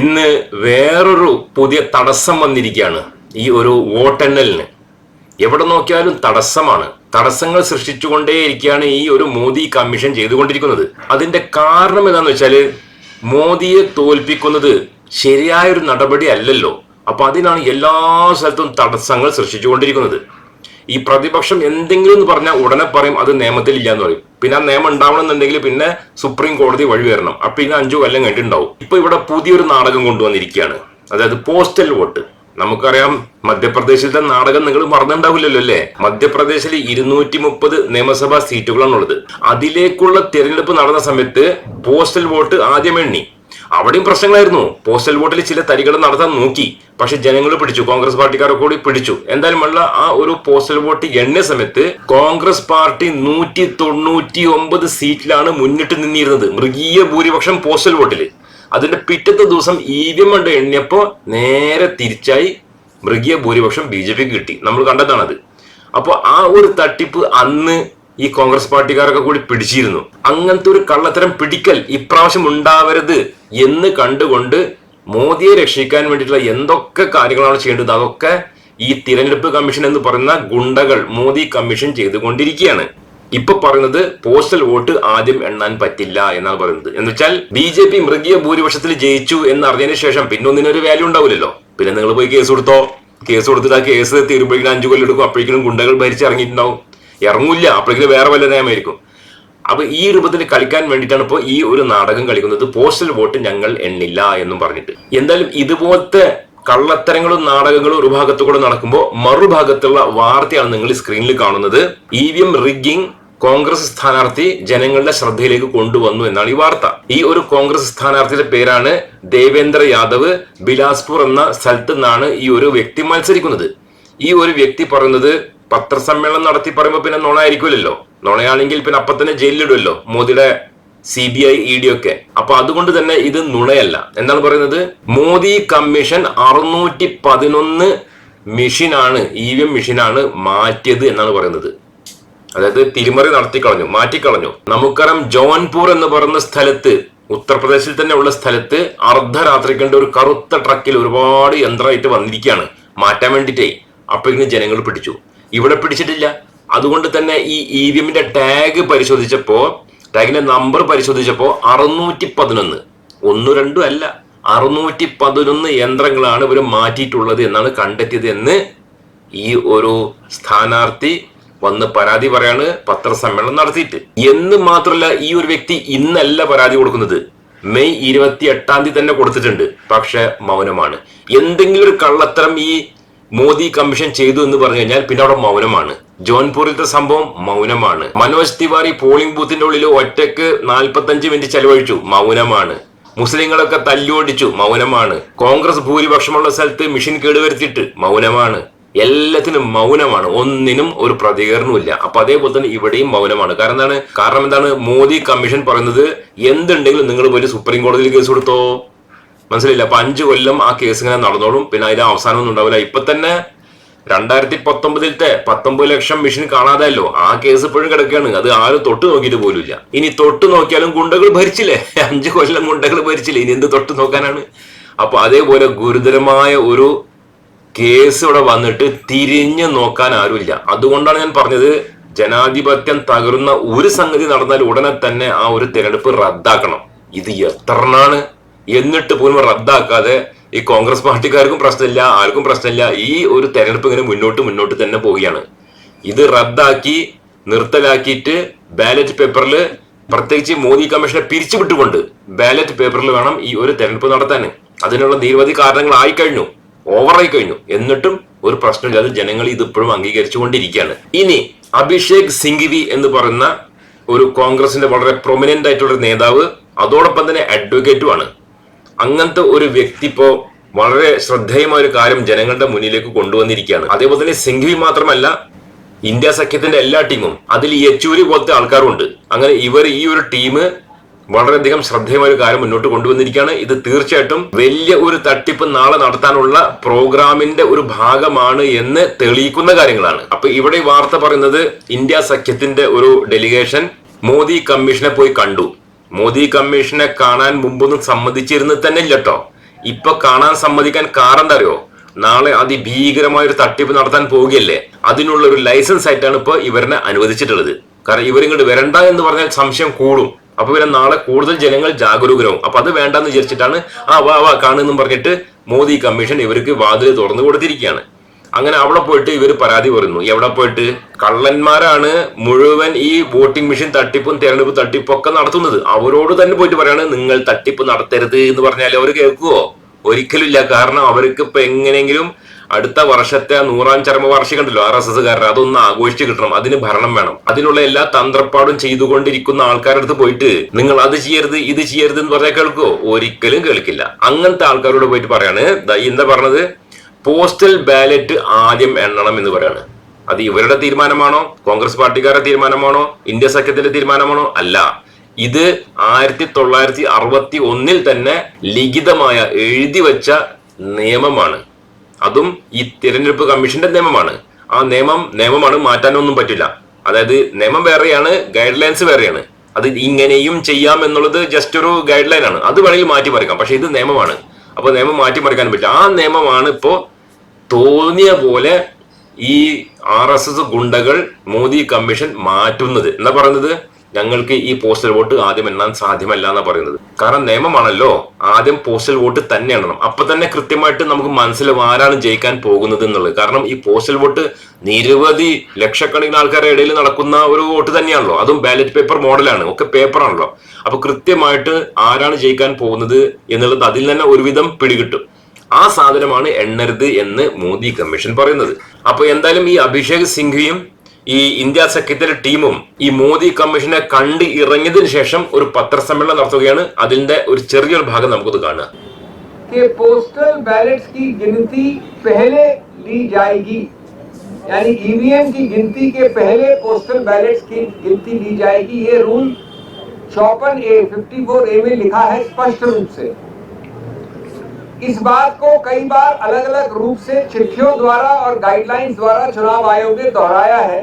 ഇന്ന് വേറൊരു പുതിയ തടസ്സം വന്നിരിക്കുകയാണ് ഈ ഒരു വോട്ടെണ്ണലിന്. എവിടെ നോക്കിയാലും തടസ്സമാണ്. തടസ്സങ്ങൾ സൃഷ്ടിച്ചുകൊണ്ടേയിരിക്കുകയാണ് ഈ ഒരു മോദി കമ്മീഷൻ ചെയ്തുകൊണ്ടിരിക്കുന്നത്. അതിന്റെ കാരണം എന്താണെന്ന് വെച്ചാൽ മോദിയെ തോൽപ്പിക്കുന്നത് ശരിയായൊരു നടപടി അല്ലല്ലോ. അപ്പൊ അതിനാണ് എല്ലാ സ്ഥലത്തും തടസ്സങ്ങൾ സൃഷ്ടിച്ചുകൊണ്ടിരിക്കുന്നത്. ഈ പ്രതിപക്ഷം എന്തെങ്കിലും എന്ന് പറഞ്ഞാൽ ഉടനെ പറയും അത് നിയമത്തിൽ ഇല്ല എന്ന് പറയും. പിന്നെ ആ നിയമം ഉണ്ടാവണമെന്നുണ്ടെങ്കിൽ പിന്നെ സുപ്രീം കോടതി വഴി വരണം. അപ്പൊ ഇന്ന് അഞ്ചു കൊല്ലം കഴിഞ്ഞിട്ടുണ്ടാവും. ഇപ്പൊ ഇവിടെ പുതിയൊരു നാടകം കൊണ്ടുവന്നിരിക്കുകയാണ്. അതായത് പോസ്റ്റൽ വോട്ട്. നമുക്കറിയാം മധ്യപ്രദേശിലത്തെ നാടകം നിങ്ങൾ മറന്നിട്ടുണ്ടാവില്ലല്ലോ അല്ലേ? മധ്യപ്രദേശിൽ ഇരുന്നൂറ്റി മുപ്പത് നിയമസഭാ സീറ്റുകളാണുള്ളത്. അതിലേക്കുള്ള തിരഞ്ഞെടുപ്പ് നടന്ന സമയത്ത് പോസ്റ്റൽ വോട്ട് ആദ്യം എണ്ണി. അവിടെയും പ്രശ്നങ്ങളായിരുന്നു. പോസ്റ്റൽ വോട്ടിൽ ചില തരികൾ നടത്താൻ നോക്കി. പക്ഷെ ജനങ്ങൾ പിടിച്ചു. കോൺഗ്രസ് പാർട്ടിക്കാരെ കൂടി പിടിച്ചു. എന്തായാലും ഉള്ള ആ ഒരു പോസ്റ്റൽ വോട്ട് എണ്ണിയ സമയത്ത് കോൺഗ്രസ് പാർട്ടി നൂറ്റി തൊണ്ണൂറ്റി ഒമ്പത് സീറ്റിലാണ് മുന്നിട്ട് നിന്നിരുന്നത്. മൃഗീയ ഭൂരിപക്ഷം പോസ്റ്റൽ വോട്ടിൽ അതിന്റെ പിറ്റത്തെ ദിവസം ഇ വി എം എണ്ണിയപ്പോ നേരെ തിരിച്ചായി മൃഗീയ ഭൂരിപക്ഷം ബി ജെ പിക്ക് കിട്ടി. നമ്മൾ കണ്ടതാണത്. അപ്പോൾ ആ ഒരു തട്ടിപ്പ് അന്ന് ഈ കോൺഗ്രസ് പാർട്ടിക്കാരൊക്കെ കൂടി പിടിച്ചിരുന്നു. അങ്ങനത്തെ ഒരു കള്ളത്തരം പിടിക്കൽ ഇപ്രാവശ്യം ഉണ്ടാവരുത് എന്ന് കണ്ടുകൊണ്ട് മോദിയെ രക്ഷിക്കാൻ വേണ്ടിയിട്ടുള്ള എന്തൊക്കെ കാര്യങ്ങളാണ് ചെയ്യേണ്ടത്? അതൊക്കെ ഈ തിരഞ്ഞെടുപ്പ് കമ്മീഷൻ എന്ന് പറയുന്ന ഗുണ്ടകൾ മോദി കമ്മീഷൻ ചെയ്തുകൊണ്ടിരിക്കുകയാണ്. ഇപ്പൊ പറയുന്നത് പോസ്റ്റൽ വോട്ട് ആദ്യം എണ്ണാൻ പറ്റില്ല എന്നാണ് പറയുന്നത്. എന്ന് വെച്ചാൽ ബി ജെ പി മൃഗീയ ഭൂരിപക്ഷത്തിൽ ജയിച്ചു എന്ന് അറിഞ്ഞതിന് ശേഷം പിന്നെ ഒന്നിനൊരു വാല്യൂ ഉണ്ടാവില്ലല്ലോ. പിന്നെ നിങ്ങൾ പോയി കേസ് കൊടുത്തോ? കേസ് കൊടുത്തിട്ട് ആ കേസ് തീരുമ്പോഴേക്കും അഞ്ചു കൊല്ലം എടുക്കും അപ്പോഴേക്കും ഗുണ്ടകൾ ഭരിച്ചിറങ്ങിയിട്ടുണ്ടാവും. ഇറങ്ങൂല്ല. അപ്പോഴേക്കും വേറെ വല്ല നിയമമായിരിക്കും അപ്പൊ ഈ രൂപത്തിൽ കളിക്കാൻ വേണ്ടിയിട്ടാണ് ഇപ്പോൾ ഈ ഒരു നാടകം കളിക്കുന്നത്. പോസ്റ്റൽ വോട്ട് ഞങ്ങൾ എണ്ണില്ല എന്നും പറഞ്ഞിട്ട്. എന്തായാലും ഇതുപോലത്തെ കള്ളത്തരങ്ങളും നാടകങ്ങളും ഒരു ഭാഗത്തുകൂടെ നടക്കുമ്പോൾ മറുഭാഗത്തുള്ള വാർത്തയാണ് നിങ്ങൾ സ്ക്രീനിൽ കാണുന്നത്. ഇ വി എം കോൺഗ്രസ് സ്ഥാനാർത്ഥി ജനങ്ങളുടെ ശ്രദ്ധയിലേക്ക് കൊണ്ടുവന്നു എന്നാണ് ഈ വാർത്ത. ഈ ഒരു കോൺഗ്രസ് സ്ഥാനാർത്ഥിയുടെ പേരാണ് ദേവേന്ദ്ര യാദവ്. ബിലാസ്പൂർ എന്ന സ്ഥലത്ത് നിന്നാണ് ഈ ഒരു വ്യക്തി മത്സരിക്കുന്നത്. ഈ ഒരു വ്യക്തി പറയുന്നത് പത്രസമ്മേളനം നടത്തി പറയുമ്പോൾ പിന്നെ നുണയായിരിക്കുമല്ലോ. നുണയാണെങ്കിൽ പിന്നെ അപ്പൊ തന്നെ ജയിലിലിടുമല്ലോ മോദിയുടെ C B I E D ഒക്കെ. അപ്പൊ അതുകൊണ്ട് തന്നെ ഇത് നുണയല്ല. എന്താണ് പറയുന്നത്? മോദി കമ്മീഷൻ അറുന്നൂറ്റി പതിനൊന്ന് മെഷീനാണ് ഇ വി എം മെഷീനാണ് മാറ്റിയത് എന്നാണ് പറയുന്നത്. അതായത് തിരിമറി നടത്തിക്കളഞ്ഞു മാറ്റിക്കളഞ്ഞു. നമുക്കറിയാം ജോൺപൂർ എന്ന് പറയുന്ന സ്ഥലത്ത് ഉത്തർപ്രദേശിൽ തന്നെ ഉള്ള സ്ഥലത്ത് അർദ്ധരാത്രി കണ്ട ഒരു കറുത്ത ട്രക്കിൽ ഒരുപാട് യന്ത്രമായിട്ട് വന്നിരിക്കുകയാണ്. മാറ്റാൻ വേണ്ടിയിട്ടേ. അപ്പോഴേക്കും ജനങ്ങൾ പിടിച്ചു. ഇവിടെ പിടിച്ചിട്ടില്ല. അതുകൊണ്ട് തന്നെ ഈ ഇ വി എമ്മിന്റെ ടാഗ് പരിശോധിച്ചപ്പോ ടാഗിന്റെ നമ്പർ പരിശോധിച്ചപ്പോ അറുന്നൂറ്റി പതിനൊന്ന് ഒന്നു രണ്ടും അല്ല അറുന്നൂറ്റി പതിനൊന്ന് യന്ത്രങ്ങളാണ് ഇവർ മാറ്റിയിട്ടുള്ളത് എന്നാണ് കണ്ടെത്തിയത് എന്ന് ഈ ഒരു സ്ഥാനാർത്ഥി വന്ന് പരാതി പറയാണ് പത്രസമ്മേളനം നടത്തിയിട്ട്. എന്ന് മാത്രമല്ല ഈ ഒരു വ്യക്തി ഇന്നല്ല പരാതി കൊടുക്കുന്നത്. മെയ് ഇരുപത്തി എട്ടാം തീയതി തന്നെ കൊടുത്തിട്ടുണ്ട്. പക്ഷെ മൗനമാണ്. എന്തെങ്കിലും ഒരു കള്ളത്തരം ഈ മോദി കമ്മീഷൻ ചെയ്തു എന്ന് പറഞ്ഞു കഴിഞ്ഞാൽ പിന്നെ അവിടെ മൗനമാണ്. ജോൺപൂരിലത്തെ സംഭവം മൗനമാണ്. മനോജ് തിവാരി പോളിംഗ് ബൂത്തിന്റെ ഉള്ളിൽ ഒറ്റയ്ക്ക് നാൽപ്പത്തഞ്ച് മിനിറ്റ് ചെലവഴിച്ചു. മൗനമാണ്. മുസ്ലിങ്ങളൊക്കെ തല്ലിയോടിച്ചു മൗനമാണ്. കോൺഗ്രസ് ഭൂരിപക്ഷമുള്ള സ്ഥലത്ത് മിഷൻ കേടുവരുത്തിയിട്ട് മൗനമാണ്. എല്ലാത്തിനും മൗനമാണ്. ഒന്നിനും ഒരു പ്രതികരണമില്ല അപ്പൊ അതേപോലെ തന്നെ ഇവിടെയും മൗനമാണ്. കാരണം എന്താണ്? കാരണം എന്താണ്? മോദി കമ്മീഷൻ പറയുന്നത് എന്തുണ്ടെങ്കിലും നിങ്ങൾ പോയി സുപ്രീം കോടതിയിൽ കേസ് കൊടുത്തോ? മനസ്സിലായില്ല. അപ്പൊ അഞ്ചു കൊല്ലം ആ കേസ് ഇങ്ങനെ നടന്നോളും. പിന്നെ അവസാനം ഒന്നും ഉണ്ടാവില്ല. ഇപ്പൊ തന്നെ രണ്ടായിരത്തി പത്തൊമ്പതിലത്തെ പത്തൊമ്പത് ലക്ഷം മെഷീൻ കാണാതായല്ലോ. ആ കേസ് ഇപ്പോഴും കിടക്കുകയാണ്. അത് ആരും തൊട്ട് നോക്കിയിട്ട് പോലുമില്ല. ഇനി തൊട്ട് നോക്കിയാലും ഗുണ്ടകൾ ഭരിച്ചില്ലേ? അഞ്ചു കൊല്ലം ഗുണ്ടകൾ ഭരിച്ചില്ലേ? ഇനി എന്ത് തൊട്ട് നോക്കാനാണ്? അപ്പൊ അതേപോലെ ഗുരുതരമായ ഒരു കേസ് ഇവിടെ വന്നിട്ട് തിരിഞ്ഞു നോക്കാൻ ആരുമില്ല. അതുകൊണ്ടാണ് ഞാൻ പറഞ്ഞത് ജനാധിപത്യം തകരുന്ന ഒരു സംഗതി നടന്നാൽ ഉടനെ തന്നെ ആ ഒരു തിരഞ്ഞെടുപ്പ് റദ്ദാക്കണം. ഇത് എത്രണ്ണാണ് എന്നിട്ട് പോലും റദ്ദാക്കാതെ ഈ കോൺഗ്രസ് പാർട്ടിക്കാർക്കും പ്രശ്നമില്ല ആർക്കും പ്രശ്നമില്ല. ഈ ഒരു തെരഞ്ഞെടുപ്പ് ഇങ്ങനെ മുന്നോട്ട് മുന്നോട്ട് തന്നെ പോവുകയാണ്. ഇത് റദ്ദാക്കി നിർത്തലാക്കിയിട്ട് ബാലറ്റ് പേപ്പറിൽ പ്രത്യേകിച്ച് മോദി കമ്മീഷനെ പിരിച്ചുവിട്ടുകൊണ്ട് ബാലറ്റ് പേപ്പറിൽ വേണം ഈ ഒരു തെരഞ്ഞെടുപ്പ് നടത്താൻ. അതിനുള്ള നിരവധി കാരണങ്ങൾ ആയി കഴിഞ്ഞു ഓവറായി കഴിഞ്ഞു എന്നിട്ടും ഒരു പ്രശ്നമില്ലാതെ ജനങ്ങൾ ഇത് ഇപ്പോഴും അംഗീകരിച്ചുകൊണ്ടിരിക്കുകയാണ്. ഇനി അഭിഷേക് സിംഗ്വി എന്ന് പറയുന്ന ഒരു കോൺഗ്രസിന്റെ വളരെ പ്രൊമിനന്റ് ആയിട്ടുള്ള നേതാവ് അതോടൊപ്പം തന്നെ അഡ്വക്കേറ്റുമാണ് അങ്ങനത്തെ ഒരു വ്യക്തി ഇപ്പോ വളരെ ശ്രദ്ധേയമായ ഒരു കാര്യം ജനങ്ങളുടെ മുന്നിലേക്ക് കൊണ്ടുവന്നിരിക്കുകയാണ്. അതേപോലെ തന്നെ സിംഘ്വി മാത്രമല്ല ഇന്ത്യ സഖ്യത്തിന്റെ എല്ലാ ടീമും. അതിൽ യെച്ചൂരി പോലത്തെ ആൾക്കാരുണ്ട് അങ്ങനെ ഇവർ ഈ ഒരു ടീം വളരെയധികം ശ്രദ്ധേയമായ ഒരു കാര്യം മുന്നോട്ട് കൊണ്ടുവന്നിരിക്കുകയാണ്. ഇത് തീർച്ചയായിട്ടും വലിയ ഒരു തട്ടിപ്പ് നാളെ നടത്താനുള്ള പ്രോഗ്രാമിന്റെ ഒരു ഭാഗമാണ് എന്ന് തെളിയിക്കുന്ന കാര്യങ്ങളാണ്. അപ്പൊ ഇവിടെ വാർത്ത പറയുന്നത് ഇന്ത്യ സഖ്യത്തിന്റെ ഒരു ഡെലിഗേഷൻ മോദി കമ്മീഷനെ പോയി കണ്ടു. മോദി കമ്മീഷനെ കാണാൻ മുമ്പൊന്നും സമ്മതിച്ചിരുന്നത് തന്നെ ഇല്ല കേട്ടോ ഇപ്പൊ കാണാൻ സമ്മതിക്കാൻ കാരണം അറിയോ നാളെ അതിഭീകരമായ ഒരു തട്ടിപ്പ് നടത്താൻ പോവുകയല്ലേ? അതിനുള്ള ഒരു ലൈസൻസ് ആയിട്ടാണ് ഇപ്പൊ ഇവരെ അനുവദിച്ചിട്ടുള്ളത്. കാരണം ഇവരിങ്ങോട്ട് വരണ്ട എന്ന് പറഞ്ഞാൽ സംശയം കൂടും. അപ്പൊ പിന്നെ നാളെ കൂടുതൽ ജനങ്ങൾ ജാഗരൂകരാവും. അപ്പൊ അത് വേണ്ടെന്ന് വിചാരിച്ചിട്ടാണ് ആ വാ വാ കാണുന്നു പറഞ്ഞിട്ട് മോദി കമ്മീഷൻ ഇവർക്ക് വാതിൽ തുറന്നു കൊടുത്തിരിക്കുകയാണ്. അങ്ങനെ അവിടെ പോയിട്ട് ഇവർ പരാതി പറയുന്നു. എവിടെ പോയിട്ട്? കള്ളന്മാരാണ് മുഴുവൻ ഈ വോട്ടിംഗ് മെഷീൻ തട്ടിപ്പും തെരഞ്ഞെടുപ്പ് തട്ടിപ്പും ഒക്കെ നടത്തുന്നത്. അവരോട് തന്നെ പോയിട്ട് പറയാണ് നിങ്ങൾ തട്ടിപ്പ് നടത്തരുത് എന്ന് പറഞ്ഞാൽ അവർ കേൾക്കുവോ? ഒരിക്കലും ഇല്ല. കാരണം അവർക്ക് ഇപ്പൊ എങ്ങനെയെങ്കിലും അടുത്ത വർഷത്തെ നൂറാം ചരമവാർഷികം ഉണ്ടല്ലോ ആർ എസ് എസ്കാരുടെ അതൊന്ന് ആഘോഷിച്ച് കിട്ടണം. അതിന് ഭരണം വേണം. അതിനുള്ള എല്ലാ തന്ത്രപ്പാടും ചെയ്തുകൊണ്ടിരിക്കുന്ന ആൾക്കാരുടെ അടുത്ത് പോയിട്ട് നിങ്ങൾ അത് ചെയ്യരുത് ഇത് ചെയ്യരുത് എന്ന് പറഞ്ഞാൽ കേൾക്കുവോ? ഒരിക്കലും കേൾക്കില്ല. അങ്ങനത്തെ ആൾക്കാരോട് പോയിട്ട് പറയാണ് എന്താ പറഞ്ഞത്? പോസ്റ്റൽ ബാലറ്റ് ആദ്യം എണ്ണണം എന്ന് പറയാണ്. അത് ഇവരുടെ തീരുമാനമാണോ? കോൺഗ്രസ് പാർട്ടിക്കാരുടെ തീരുമാനമാണോ? ഇന്ത്യ സഖ്യത്തിന്റെ തീരുമാനമാണോ? അല്ല. ഇത് ആയിരത്തി തൊള്ളായിരത്തി അറുപത്തി ഒന്നിൽ തന്നെ ലിഖിതമായ എഴുതി വച്ച നിയമമാണ്. അതും ഈ തിരഞ്ഞെടുപ്പ് കമ്മീഷന്റെ നിയമമാണ്. ആ നിയമം നിയമമാണ് മാറ്റാനൊന്നും പറ്റില്ല. അതായത് നിയമം വേറെയാണ് ഗൈഡ് ലൈൻസ് വേറെയാണ്. അത് ഇങ്ങനെയും ചെയ്യാം എന്നുള്ളത് ജസ്റ്റ് ഒരു ഗൈഡ് ലൈൻ ആണ് അത് വേണമെങ്കിൽ മാറ്റിമറിക്കാം. പക്ഷേ ഇത് നിയമമാണ്. അപ്പോൾ നിയമം മാറ്റിമറിക്കാൻ പറ്റില്ല. ആ നിയമമാണ് ഇപ്പോ തോന്നിയ പോലെ ഈ ആർ എസ് എസ് ഗുണ്ടകൾ മോദി കമ്മീഷൻ മാറ്റുന്നത്. എന്താ പറയുന്നത്? ഞങ്ങൾക്ക് ഈ പോസ്റ്റൽ വോട്ട് ആദ്യം എണ്ണാൻ സാധ്യമല്ല എന്നാ പറയുന്നത്. കാരണം നിയമമാണല്ലോ. ആദ്യം പോസ്റ്റൽ വോട്ട് തന്നെ എണ്ണണം. അപ്പൊ തന്നെ കൃത്യമായിട്ട് നമുക്ക് മനസ്സിലാവും ആരാണ് ജയിക്കാൻ പോകുന്നത് എന്നുള്ളത്. കാരണം ഈ പോസ്റ്റൽ വോട്ട് നിരവധി ലക്ഷക്കണക്കിന് ആൾക്കാരുടെ ഇടയിൽ നടക്കുന്ന ഒരു വോട്ട് തന്നെയാണല്ലോ. അതും ബാലറ്റ് പേപ്പർ മോഡലാണ് ഒക്കെ പേപ്പറാണല്ലോ അപ്പൊ കൃത്യമായിട്ട് ആരാണ് ജയിക്കാൻ പോകുന്നത് എന്നുള്ളത് അതിൽ തന്നെ ഒരുവിധം പിടികിട്ടും. ആ സാധനമാണ് എണ്ണരുത് എന്ന് മോദി കമ്മീഷൻ പറയുന്നത് അപ്പൊ എന്തായാലും ഈ അഭിഷേക് സിംഘിയും ഈ ഇന്ത്യ സഖ്യത്തിലെ ടീമും ഈ മോദി കമ്മീഷനെ കണ്ട് ഇറങ്ങിയതിനു ശേഷം ഒരു പത്രസമ്മേളനം നടത്തുകയാണ് അതിന്റെ ഒരു ചെറിയൊരു ഭാഗം നമുക്കത് കാണുക कि पोस्टल बैलेट्स की गिनती पहले ली जाएगी यानी ईवीएम की गिनती के पहले पोस्टल बैलेट्स की गिनती ली जाएगी ये रूल चौपन ए फिफ्टी फोर ए में लिखा है स्पष्ट रूप से इस बात को कई बार अलग अलग रूप से चिट्ठियों द्वारा और गाइडलाइंस द्वारा चुनाव आयोग ने दोहराया है।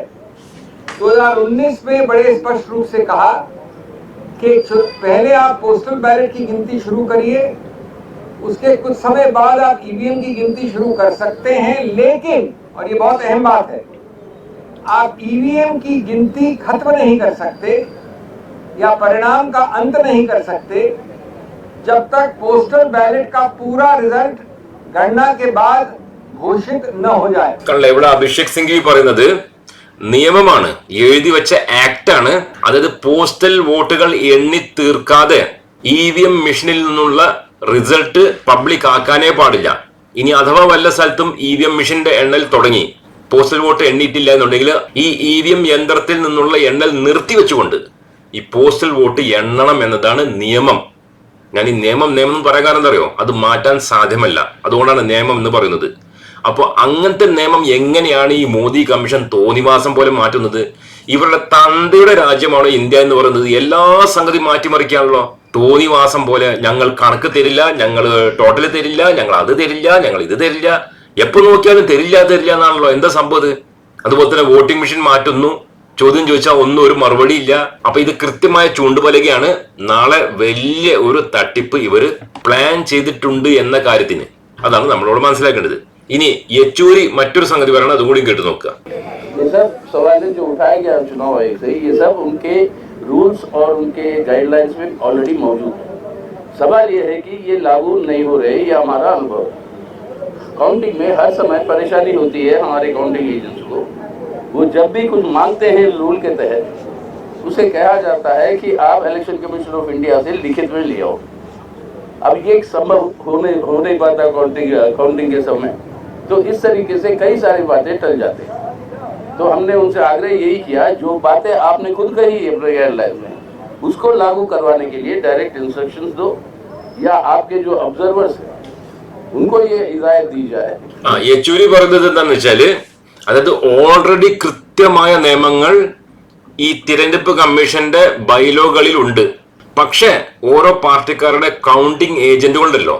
2019 में बड़े स्पष्ट रूप से कहा कि पहले आप पोस्टल बैलेट की गिनती शुरू करिए, उसके कुछ समय बाद आप ईवीएम की गिनती शुरू कर सकते हैं, लेकिन, और ये बहुत अहम बात है, आप ईवीएम की गिनती खत्म नहीं कर सकते या परिणाम का अंत नहीं कर सकते। जब तक पोस्टल बैलेट का पूरा रिजल्ट गणना के बाद घोषित न हो जाए കണ്ട ഇവിടെ അഭിഷേക് സിംഘി പറയുന്നത് നിയമമാണ് എഴുതി വെച്ച ആക്ട് ആണ് അതായത് പോസ്റ്റൽ വോട്ടുകൾ എണ്ണി തീർക്കാതെ ഇ വി എം മെഷീനിൽ നിന്നുള്ള റിസൾട്ട് പബ്ലിക് ആക്കാനേ പാടില്ല ഇനി അഥവാ വല്ല സ്ഥലത്തും ഇ വി എം മെഷീന്റെ എണ്ണൽ തുടങ്ങി പോസ്റ്റൽ വോട്ട് എണ്ണിയിട്ടില്ല എന്നുണ്ടെങ്കിൽ ഈ ഇ വി എം യന്ത്രത്തിൽ നിന്നുള്ള എണ്ണൽ നിർത്തിവെച്ചുകൊണ്ട് ഈ പോസ്റ്റൽ വോട്ട് എണ്ണണം എന്നതാണ് നിയമം ഞാൻ ഈ നിയമം നിയമം എന്ന് പറയാൻ കാരണം എന്താ അത് മാറ്റാൻ സാധ്യമല്ല. അതുകൊണ്ടാണ് നിയമം എന്ന് പറയുന്നത്. അപ്പോൾ അങ്ങനത്തെ നിയമം എങ്ങനെയാണ് ഈ മോദി കമ്മീഷൻ തോന്നിവാസം പോലെ മാറ്റുന്നത്? ഇവരുടെ തന്തയുടെ രാജ്യമാണ് ഇന്ത്യ എന്ന് പറയുന്നത്. എല്ലാ സംഗതി മാറ്റിമറിക്കാണല്ലോ തോന്നിവാസം പോലെ ഞങ്ങൾ കണക്ക് തരില്ല ഞങ്ങൾ ടോട്ടൽ തരില്ല ഞങ്ങൾ അത് തരില്ല ഞങ്ങൾ ഇത് തരില്ല. എപ്പോൾ നോക്കിയാലും തരില്ല തരില്ല എന്നാണല്ലോ. എന്താ സംഭവം? അതുപോലെ തന്നെ വോട്ടിംഗ് മെഷീൻ മാറ്റുന്നു. ചോദ്യം ചോദിച്ചാൽ ഒന്നും ഒരു മറുപടി ഇല്ല അപ്പൊ ഇത് കൃത്യമായ ചൂണ്ടുപലകയാണ് നാളെ വലിയ ഒരു തട്ടിപ്പ് ഇവര് പ്ലാൻ ചെയ്തിട്ടുണ്ട് എന്ന കാര്യത്തിന് അതാണ് നമ്മളോട് മനസ്സിലാക്കേണ്ടത് ഇനി യെച്ചൂരി മറ്റൊരു സംഗതി പറയണം അതും കൂടി കേട്ട് നോക്കുക ये सब सवाल जो उठाया गया चुनाव आयोग से ये सब उनके रूल्स और उनके गाइडलाइंस में ऑलरेडी मौजूद है सवाल ये है कि ये लागू नहीं हो रहे ये हमारा अनुभव है काउंटिंग में हर समय परेशानी होती है हमारे काउंटिंग एजेंट्स को वो जब भी कुछ मांगते हैं रूल के तहत, उसे कहा जाता है कि आप इलेक्शन कमीशन ऑफ़ इंडिया से लिखित में लिया आओ। अब ये एक संभव होने हो नहीं पाता अकाउंटिंग अकाउंटिंग के समय तो इस तरीके से कई सारी बातें टल जाती तो हमने उनसे आग्रह यही किया, जो बातें आपने खुद कही अपने एयरलाइन में, उसको लागू करवाने के लिए डायरेक्ट इंस्ट्रक्शन दो, या आपके जो ऑब्जर्वर्स हैं, उनको ये हिदायत दी जाए। हाँ ये चोरी बरदत അതായത് ഓൾറെഡി കൃത്യമായ നിയമങ്ങൾ ഈ തിരഞ്ഞെടുപ്പ് കമ്മീഷന്റെ ബൈലോകളിൽ ഉണ്ട് പക്ഷേ ഓരോ പാർട്ടിക്കാരുടെ കൗണ്ടിങ് ഏജന്റുകളുണ്ടല്ലോ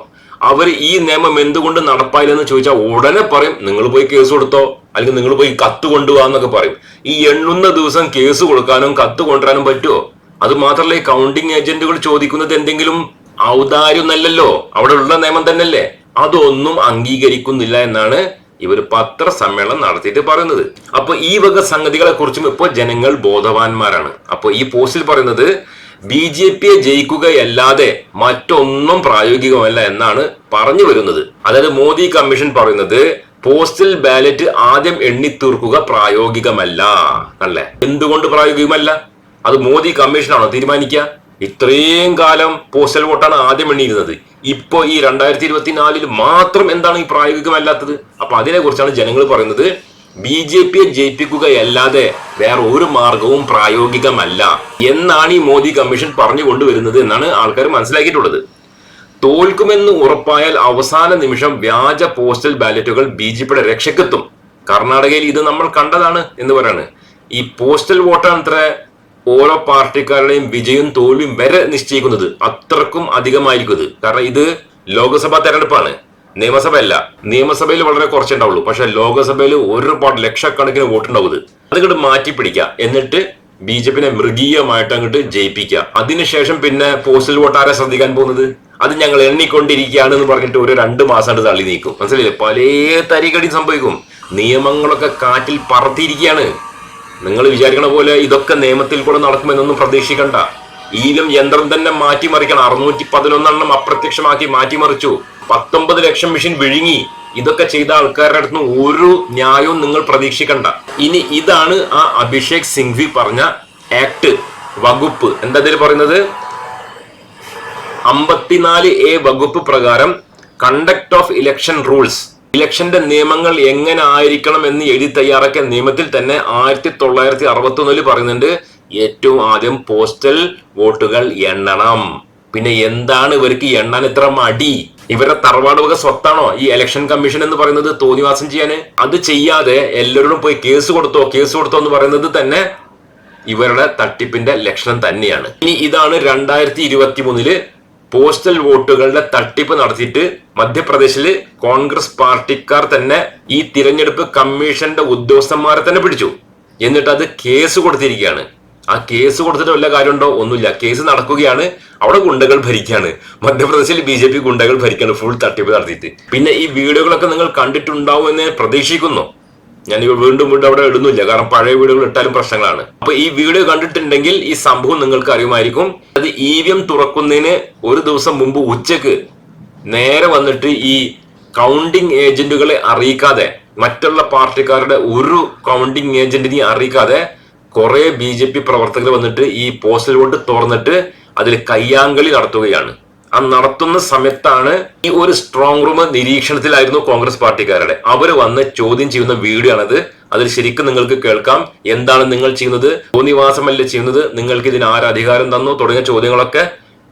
അവർ ഈ നിയമം എന്തുകൊണ്ട് നടപ്പായില്ലെന്ന് ചോദിച്ചാൽ ഉടനെ പറയും നിങ്ങൾ പോയി കേസ് കൊടുത്തോ അല്ലെങ്കിൽ നിങ്ങൾ പോയി കത്ത് കൊണ്ടുപോകാന്നൊക്കെ പറയും. ഈ എണ്ണുന്ന ദിവസം കേസ് കൊടുക്കാനും കത്ത് കൊണ്ടുവരാനും പറ്റുമോ അത് മാത്രമല്ല ഈ കൗണ്ടിങ് ഏജന്റുകൾ ചോദിക്കുന്നത് എന്തെങ്കിലും ഔദാര്യമൊന്നല്ലല്ലോ. അവിടെ ഉള്ള നിയമം തന്നെയല്ലേ. അതൊന്നും അംഗീകരിക്കുന്നില്ല എന്നാണ് ഇവർ പത്രസമ്മേളനം നടത്തിയിട്ട് പറയുന്നത്. അപ്പൊ ഈ വക സംഗതികളെ കുറിച്ചും ഇപ്പോൾ ജനങ്ങൾ ബോധവാന്മാരാണ്. അപ്പൊ ഈ പോസ്റ്റിൽ പറയുന്നത് ബി ജെ പിയെ ജയിക്കുകയല്ലാതെ മറ്റൊന്നും പ്രായോഗികമല്ല എന്നാണ് പറഞ്ഞു വരുന്നത്. അതായത് മോദി കമ്മീഷൻ പറയുന്നത് പോസ്റ്റൽ ബാലറ്റ് ആദ്യം എണ്ണിത്തീർക്കുക പ്രായോഗികമല്ല. അല്ലേ? എന്തുകൊണ്ട് പ്രായോഗികമല്ല? അത് മോദി കമ്മീഷനാണോ തീരുമാനിക്കുക? ഇത്രയും കാലം പോസ്റ്റൽ വോട്ടാണ് ആദ്യം എണ്ണിയിരുന്നത്. ഇപ്പോ ഈ രണ്ടായിരത്തി ഇരുപത്തിനാലിൽ മാത്രം എന്താണ് ഈ പ്രായോഗികമല്ലാത്തത്? അപ്പൊ അതിനെ കുറിച്ചാണ് ജനങ്ങൾ പറയുന്നത്. ബി ജെ പിയെ ജയിപ്പിക്കുകയല്ലാതെ വേറെ ഒരു മാർഗവും പ്രായോഗികമല്ല. എന്നാണ് ഈ മോദി കമ്മീഷൻ പറഞ്ഞു കൊണ്ടുവരുന്നത് എന്നാണ് ആൾക്കാർ മനസ്സിലാക്കിയിട്ടുള്ളത്. തോൽക്കുമെന്ന് ഉറപ്പായാൽ അവസാന നിമിഷം വ്യാജ പോസ്റ്റൽ ബാലറ്റുകൾ ബി ജെ പിയുടെ രക്ഷക്കെത്തും കർണാടകയിൽ ഇത് നമ്മൾ കണ്ടതാണ് എന്ന് പറയാണ്. ഈ പോസ്റ്റൽ വോട്ടാണ് അത്ര ഓരോ പാർട്ടിക്കാരുടെയും വിജയവും തോൽവിയും വരെ നിശ്ചയിക്കുന്നത് അത്രക്കും അധികമായിരിക്കും ഇത്. കാരണം ഇത് ലോക്സഭാ തെരഞ്ഞെടുപ്പാണ്. നിയമസഭ അല്ല നിയമസഭയിൽ വളരെ കുറച്ചേ ഉണ്ടാവുള്ളൂ പക്ഷെ ലോക്സഭയിൽ ഒരുപാട് ലക്ഷക്കണക്കിന് വോട്ടുണ്ടാവും ഇത്. അതങ്ങോട്ട് മാറ്റി പിടിക്കുക എന്നിട്ട് ബി ജെ പിനെ മൃഗീയമായിട്ട് അങ്ങോട്ട് ജയിപ്പിക്കുക. അതിനുശേഷം പിന്നെ പോസ്റ്റൽ വോട്ട് ആരാ ശ്രദ്ധിക്കാൻ പോകുന്നത്? അത് ഞങ്ങൾ എണ്ണിക്കൊണ്ടിരിക്കുകയാണ് എന്ന് പറഞ്ഞിട്ട് ഒരു രണ്ട് മാസം മാസമായിട്ട് തള്ളി നീക്കും. മനസ്സിലായില്ലേ? പല തരികടി സംഭവിക്കും. നിയമങ്ങളൊക്കെ കാറ്റിൽ പറത്തിയിരിക്കുകയാണ്. നിങ്ങൾ വിചാരിക്കണ പോലെ ഇതൊക്കെ നിയമത്തിൽ കൂടെ നടക്കുമെന്നൊന്നും പ്രതീക്ഷിക്കണ്ട. ഈലും യന്ത്രം തന്നെ മാറ്റിമറിക്കണം. അറുന്നൂറ്റി പതിനൊന്നെണ്ണം അപ്രത്യക്ഷമാക്കി മാറ്റിമറിച്ചു. പത്തൊമ്പത് ലക്ഷം മെഷീൻ വിഴുങ്ങി. ഇതൊക്കെ ചെയ്ത ആൾക്കാരുടെ അടുത്ത് ഒരു ന്യായവും നിങ്ങൾ പ്രതീക്ഷിക്കണ്ട. ഇനി ഇതാണ് ആ അഭിഷേക് സിംഗ്വി പറഞ്ഞ ആക്ട് വകുപ്പ്. എന്താ ഇതിൽ പറയുന്നത്? അമ്പത്തിനാല് എ വകുപ്പ് പ്രകാരം കണ്ടക്ട് ഓഫ് ഇലക്ഷൻ റൂൾസ് ഇലക്ഷന്റെ നിയമങ്ങൾ എങ്ങനെ ആയിരിക്കണം എന്ന് എഴുതി തയ്യാറാക്കിയ നിയമത്തിൽ തന്നെ ആയിരത്തി തൊള്ളായിരത്തി അറുപത്തി ഒന്നിൽ പറയുന്നുണ്ട് ഏറ്റവും ആദ്യം പോസ്റ്റൽ വോട്ടുകൾ എണ്ണണം. പിന്നെ എന്താണ് ഇവർക്ക് എണ്ണാൻ ഇത്ര മടി? ഇവരുടെ തറവാട് വക സ്വത്താണോ? ഈ ഇലക്ഷൻ കമ്മീഷൻ എന്ന് പറയുന്നത് തോന്നിവാസം ചെയ്യാന്. അത് ചെയ്യാതെ എല്ലാവരോടും പോയി കേസ് കൊടുത്തോ കേസ് കൊടുത്തോ എന്ന് പറയുന്നത് തന്നെ ഇവരുടെ തട്ടിപ്പിന്റെ ലക്ഷണം തന്നെയാണ്. ഇനി ഇതാണ് രണ്ടായിരത്തി ഇരുപത്തി മൂന്നിൽ പോസ്റ്റൽ വോട്ടുകളുടെ തട്ടിപ്പ് നടത്തിയിട്ട് മധ്യപ്രദേശിൽ കോൺഗ്രസ് പാർട്ടിക്കാർ തന്നെ ഈ തിരഞ്ഞെടുപ്പ് കമ്മീഷന്റെ ഉദ്യോഗസ്ഥന്മാരെ തന്നെ പിടിച്ചു. എന്നിട്ട് അത് കേസ് കൊടുത്തിരിക്കുകയാണ്. ആ കേസ് കൊടുത്തിട്ട് വല്ല കാര്യമുണ്ടോ? ഒന്നുമില്ല. കേസ് നടക്കുകയാണ്. അവിടെ ഗുണ്ടകൾ ഭരിക്കുകയാണ്. മധ്യപ്രദേശിൽ ബി ജെ പി ഗുണ്ടകൾ ഭരിക്കുകയാണ്. ഫുൾ തട്ടിപ്പ് നടത്തിയിട്ട്. പിന്നെ ഈ വീഡിയോകളൊക്കെ നിങ്ങൾ കണ്ടിട്ടുണ്ടാവും എന്ന് പ്രതീക്ഷിക്കുന്നു. ഞാൻ വീണ്ടും വീണ്ടും അവിടെ ഇടുന്നില്ല കാരണം പഴയ വീടുകൾ ഇട്ടാലും പ്രശ്നങ്ങളാണ്. അപ്പൊ ഈ വീഡിയോ കണ്ടിട്ടുണ്ടെങ്കിൽ ഈ സംഭവം നിങ്ങൾക്ക് അറിയുമായിരിക്കും. അത് ഇ വി എം തുറക്കുന്നതിന് ഒരു ദിവസം മുമ്പ് ഉച്ചയ്ക്ക് നേരെ വന്നിട്ട് ഈ കൗണ്ടിങ് ഏജന്റുകളെ അറിയിക്കാതെ മറ്റുള്ള പാർട്ടിക്കാരുടെ ഒരു കൗണ്ടിങ് ഏജന്റിനെ അറിയിക്കാതെ കുറെ ബി ജെ പി പ്രവർത്തകർ വന്നിട്ട് ഈ പോസ്റ്റൽ വോട്ട് തുറന്നിട്ട് അതിൽ കയ്യാങ്കളി നടത്തുകയാണ്. ആ നടത്തുന്ന സമയത്താണ് ഈ ഒരു സ്ട്രോങ് റൂം നിരീക്ഷണത്തിലായിരുന്നു കോൺഗ്രസ് പാർട്ടിക്കാരുടെ. അവർ വന്ന് ചോദ്യം ചെയ്യുന്ന വീഡിയോ ആണത് അതിൽ ശരിക്കും നിങ്ങൾക്ക് കേൾക്കാം. എന്താണ് നിങ്ങൾ ചെയ്യുന്നത്? ഭൂനിവാസമല്ലേ ചെയ്യുന്നത്? നിങ്ങൾക്ക് ഇതിന് അധികാരം തന്നു? തുടങ്ങിയ ചോദ്യങ്ങളൊക്കെ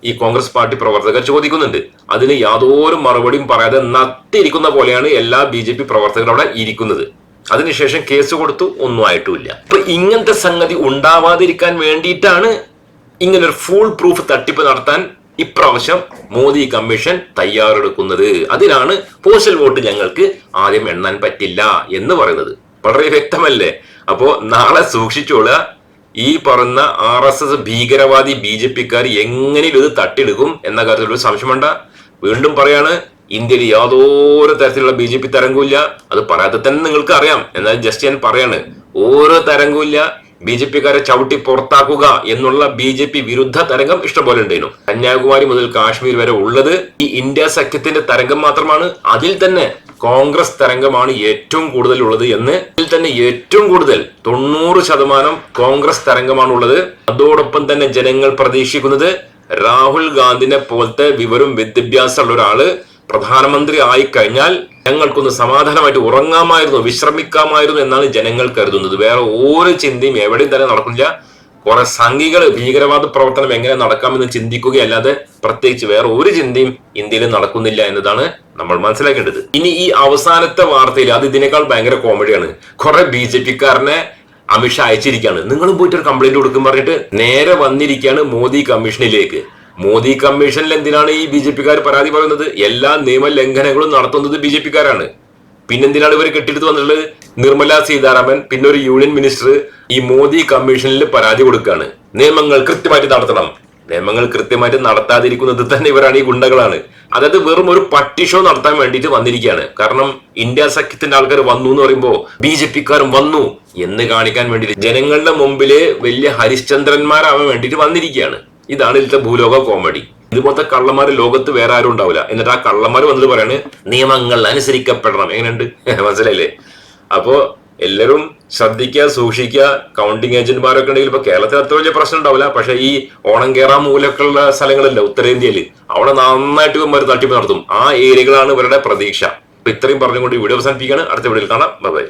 ഈ കോൺഗ്രസ് പാർട്ടി പ്രവർത്തകർ ചോദിക്കുന്നുണ്ട്. അതിന് യാതൊരു മറുപടിയും പറയാതെ നത്തിരിക്കുന്ന പോലെയാണ് എല്ലാ ബി ജെ പി പ്രവർത്തകരും അവിടെ ഇരിക്കുന്നത്. അതിനുശേഷം കേസ് കൊടുത്തു ഒന്നും ആയിട്ടുമില്ല. അപ്പൊ ഇങ്ങനത്തെ സംഗതി ഉണ്ടാവാതിരിക്കാൻ വേണ്ടിയിട്ടാണ് ഇങ്ങനൊരു ഫുൾ പ്രൂഫ് തട്ടിപ്പ് നടത്താൻ ഇപ്രാവശ്യം മോദി കമ്മീഷൻ തയ്യാറെടുക്കുന്നത്. അതിനാണ് പോസ്റ്റൽ വോട്ട് ഞങ്ങൾക്ക് ആദ്യം എണ്ണാൻ പറ്റില്ല എന്ന് പറയുന്നത്. വളരെ വ്യക്തമല്ലേ? അപ്പോ നാളെ സൂക്ഷിച്ചോളുക. ഈ പറഞ്ഞ ആർ എസ് എസ് ഭീകരവാദി ബി ജെ പിക്കാർ എങ്ങനെയും ഇത് തട്ടിയെടുക്കും എന്ന കാര്യത്തിൽ ഒരു സംശയമുണ്ട. വീണ്ടും പറയാണ് ഇന്ത്യയിൽ യാതൊരു തരത്തിലുള്ള ബി ജെ പി തരംഗമില്ല അത് പറയാതെ തന്നെ നിങ്ങൾക്ക് അറിയാം. എന്നാൽ ജസ്റ്റ് ഞാൻ പറയാണ് ഓരോ തരംഗമില്ല ബി ജെ പിക്കാരെ ചവിട്ടി പുറത്താക്കുക എന്നുള്ള ബി ജെ പി വിരുദ്ധ തരംഗം ഇഷ്ടംപോലെ ഉണ്ടായിരുന്നു. കന്യാകുമാരി മുതൽ കാശ്മീർ വരെ ഉള്ളത് ഈ ഇന്ത്യ സഖ്യത്തിന്റെ തരംഗം മാത്രമാണ്. അതിൽ തന്നെ കോൺഗ്രസ് തരംഗമാണ് ഏറ്റവും കൂടുതൽ ഉള്ളത് എന്ന് ഇതിൽ തന്നെ ഏറ്റവും കൂടുതൽ തൊണ്ണൂറ് ശതമാനം കോൺഗ്രസ് തരംഗമാണ് ഉള്ളത്. അതോടൊപ്പം തന്നെ ജനങ്ങൾ പ്രതീക്ഷിക്കുന്നത് രാഹുൽ ഗാന്ധിനെ പോലത്തെ വിവരം വിദ്യാഭ്യാസമുള്ള ഒരാൾ പ്രധാനമന്ത്രി ആയിക്കഴിഞ്ഞാൽ ഞങ്ങൾക്കൊന്ന് സമാധാനമായിട്ട് ഉറങ്ങാമായിരുന്നു വിശ്രമിക്കാമായിരുന്നു എന്നാണ് ജനങ്ങൾ കരുതുന്നത്. വേറെ ഓരോ ചിന്തയും എവിടെയും തന്നെ നടക്കില്ല. കുറെ സംഘികൾ ഭീകരവാദ പ്രവർത്തനം എങ്ങനെ നടക്കാമെന്ന് ചിന്തിക്കുകയല്ലാതെ പ്രത്യേകിച്ച് വേറെ ഒരു ചിന്തയും ഇന്ത്യയിൽ നടക്കുന്നില്ല എന്നതാണ് നമ്മൾ മനസ്സിലാക്കേണ്ടത്. ഇനി ഈ അവസാനത്തെ വാർത്തയിൽ അത് ഇതിനേക്കാൾ ഭയങ്കര കോമഡിയാണ്. കുറെ ബി ജെ പിക്കാരനെ അമിത്ഷാ അയച്ചിരിക്കുകയാണ്. നിങ്ങളും പോയിട്ട് ഒരു കംപ്ലൈന്റ് കൊടുക്കും പറഞ്ഞിട്ട് നേരെ വന്നിരിക്കുകയാണ് മോദി കമ്മീഷനിലേക്ക്. മോദി കമ്മീഷനിൽ എന്തിനാണ് ഈ ബി ജെ പിക്കാർ പരാതി പറയുന്നത്? എല്ലാ നിയമലംഘനങ്ങളും നടത്തുന്നത് ബി ജെ പിക്കാരാണ്. പിന്നെന്തിനാണ് ഇവർ കെട്ടിയെടുത്ത് വന്നിട്ടുള്ളത്? നിർമ്മല സീതാരാമൻ പിന്നെ ഒരു യൂണിയൻ മിനിസ്റ്റർ ഈ മോദി കമ്മീഷനിൽ പരാതി കൊടുക്കുകയാണ് നിയമങ്ങൾ കൃത്യമായിട്ട് നടത്തണം. നിയമങ്ങൾ കൃത്യമായിട്ട് നടത്താതിരിക്കുന്നത് തന്നെ ഇവരാണ് ഈ ഗുണ്ടകളാണ്. അതായത് വെറും ഒരു പട്ടി ഷോ നടത്താൻ വേണ്ടിയിട്ട് വന്നിരിക്കുകയാണ്. കാരണം ഇന്ത്യ സഖ്യത്തിന്റെ ആൾക്കാർ വന്നു എന്ന് പറയുമ്പോൾ ബി ജെ പിക്കാരും വന്നു എന്ന് കാണിക്കാൻ വേണ്ടിയിട്ട് ജനങ്ങളുടെ മുമ്പിൽ വലിയ ഹരിശ്ചന്ദ്രന്മാരാവാൻ വേണ്ടിയിട്ട് വന്നിരിക്കുകയാണ്. ഇതാണ് ഇതിലത്തെ ഭൂലോക കോമഡി. ഇതുപോലത്തെ കള്ളന്മാർ ലോകത്ത് വേറെ ആരും ഉണ്ടാവില്ല എന്നിട്ട് ആ കള്ളന്മാർ വന്നിട്ട് പറയാണ് നിയമങ്ങൾ അനുസരിക്കപ്പെടണം. എങ്ങനെയുണ്ട്? മനസ്സിലായില്ലേ? അപ്പോ എല്ലാവരും ശ്രദ്ധിക്കുക സൂക്ഷിക്കുക. കൗണ്ടിങ് ഏജന്റ്മാരൊക്കെ ഉണ്ടെങ്കിൽ ഇപ്പൊ കേരളത്തിൽ അത്ര വലിയ പ്രശ്നം ഉണ്ടാവില്ല. പക്ഷെ ഈ ഓണം കേറാൻ മൂലൊക്കെ ഉള്ള ഉത്തരേന്ത്യയിൽ അവിടെ നന്നായിട്ട് ഇവന്മാർ തട്ടിപ്പ് നടത്തും. ആ ഏരിയകളാണ് ഇവരുടെ പ്രതീക്ഷ. അപ്പൊ ഇത്രയും പറഞ്ഞുകൊണ്ട് വീഡിയോ അവസാനിപ്പിക്കുകയാണ്. അടുത്ത വീഡിയോയിൽ കാണാം. ബൈ